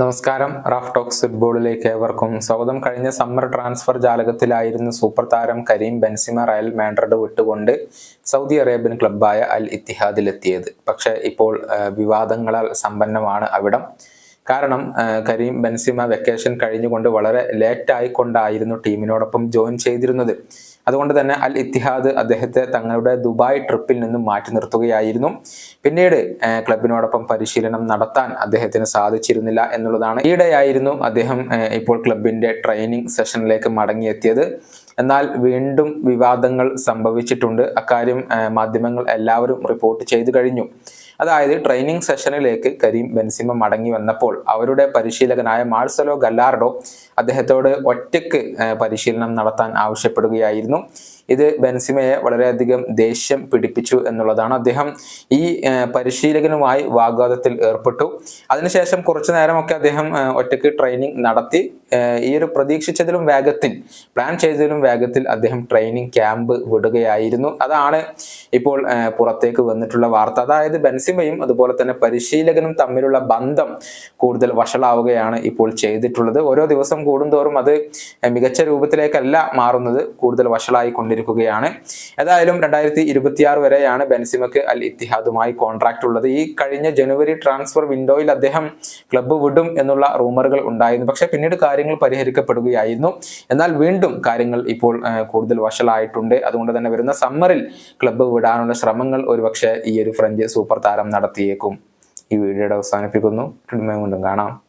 നമസ്കാരം. Raf talks ഫുട്ബോളിലേക്ക് ഏവർക്കും സ്വാഗതം. കഴിഞ്ഞ സമ്മർ ട്രാൻസ്ഫർ ജാലകത്തിലായിരുന്നു സൂപ്പർ താരം കരീം ബെൻസിമ റയൽ മാൻഡ്രഡ് വിട്ടുകൊണ്ട് സൗദി അറേബ്യൻ ക്ലബ്ബായ അൽ ഇത്തിഹാദിലെത്തിയത്. പക്ഷേ ഇപ്പോൾ വിവാദങ്ങളാൽ സമ്പന്നമാണ് അവിടം. കാരണം കരീം ബെൻസിമ വെക്കേഷൻ കഴിഞ്ഞുകൊണ്ട് വളരെ ലേറ്റ് ആയിക്കൊണ്ടായിരുന്നു ടീമിനോടൊപ്പം ജോയിൻ ചെയ്തിരുന്നത്. അതുകൊണ്ട് തന്നെ അൽ ഇത്തിഹാദ് അദ്ദേഹത്തെ തങ്ങളുടെ ദുബായ് ട്രിപ്പിൽ നിന്നും മാറ്റി നിർത്തുകയായിരുന്നു. പിന്നീട് ക്ലബിനോടൊപ്പം പരിശീലനം നടത്താൻ അദ്ദേഹത്തിന് സാധിച്ചിരുന്നില്ല എന്നുള്ളതാണ്. ഈയിടെയായിരുന്നു അദ്ദേഹം ഇപ്പോൾ ക്ലബിന്റെ ട്രെയിനിങ് സെഷനിലേക്ക് മടങ്ങിയെത്തിയത്. എന്നാൽ വീണ്ടും വിവാദങ്ങൾ സംഭവിച്ചിട്ടുണ്ട്. അക്കാര്യം മാധ്യമങ്ങൾ എല്ലാവരും റിപ്പോർട്ട് ചെയ്തു കഴിഞ്ഞു. അതായത് ട്രെയിനിങ് സെഷനിലേക്ക് കരീം ബെൻസിമ മടങ്ങി വന്നപ്പോൾ അവരുടെ പരിശീലകനായ മാർസലോ ഗല്ലാർഡോ അദ്ദേഹത്തോട് ഒറ്റയ്ക്ക് പരിശീലനം നടത്താൻ ആവശ്യപ്പെടുകയായിരുന്നു. ഇത് ബെൻസിമയെ വളരെയധികം ദേഷ്യം പിടിപ്പിച്ചു എന്നുള്ളതാണ് അദ്ദേഹം ഈ പരിശീലകനുമായി വാഗ്വാദത്തിൽ ഏർപ്പെട്ടു. അതിനുശേഷം കുറച്ചു നേരമൊക്കെ അദ്ദേഹം ഒറ്റയ്ക്ക് ട്രെയിനിങ് നടത്തി. ഈ ഒരു പ്രതീക്ഷിച്ചതിലും വേഗത്തിൽ പ്ലാൻ ചെയ്തതിലും വേഗത്തിൽ അദ്ദേഹം ട്രെയിനിങ് ക്യാമ്പ് വിടുകയായിരുന്നു. അതാണ് ഇപ്പോൾ പുറത്തേക്ക് വന്നിട്ടുള്ള വാർത്ത. അതായത് ബെൻസിമയും അതുപോലെ തന്നെ പരിശീലകനും തമ്മിലുള്ള ബന്ധം കൂടുതൽ വഷളാവുകയാണ് ഇപ്പോൾ ചെയ്തിട്ടുള്ളത്. ഓരോ ദിവസം കൂടുന്തോറും അത് മികച്ച രൂപത്തിലേക്കല്ല മാറുന്നത് കൂടുതൽ വഷളായി കൊണ്ടിരിക്കുകയാണ് ഏതായാലും രണ്ടായിരത്തി ഇരുപത്തിയാറ് വരെയാണ് ബെൻസിമക്ക് അൽ ഇത്തിഹാദുമായി കോൺട്രാക്ട് ഉള്ളത്. ഈ കഴിഞ്ഞ ജനുവരി ട്രാൻസ്ഫർ വിൻഡോയിൽ അദ്ദേഹം ക്ലബ്ബ് വിടും എന്നുള്ള റൂമറുകൾ ഉണ്ടായിരുന്നു. പക്ഷെ പിന്നീട് കാര്യങ്ങൾ പരിഹരിക്കപ്പെടുകയായിരുന്നു. എന്നാൽ വീണ്ടും കാര്യങ്ങൾ ഇപ്പോൾ കൂടുതൽ വഷളായിട്ടുണ്ട്. അതുകൊണ്ട് തന്നെ വരുന്ന സമ്മറിൽ ക്ലബ്ബ് വിടാനുള്ള ശ്രമങ്ങൾ ഒരുപക്ഷെ ഈ ഒരു ഫ്രഞ്ച് സൂപ്പർ താരം നടത്തിയേക്കും. ഈ വീഡിയോയുടെ അവസാനിപ്പിക്കുന്നു. വീണ്ടും കാണാം.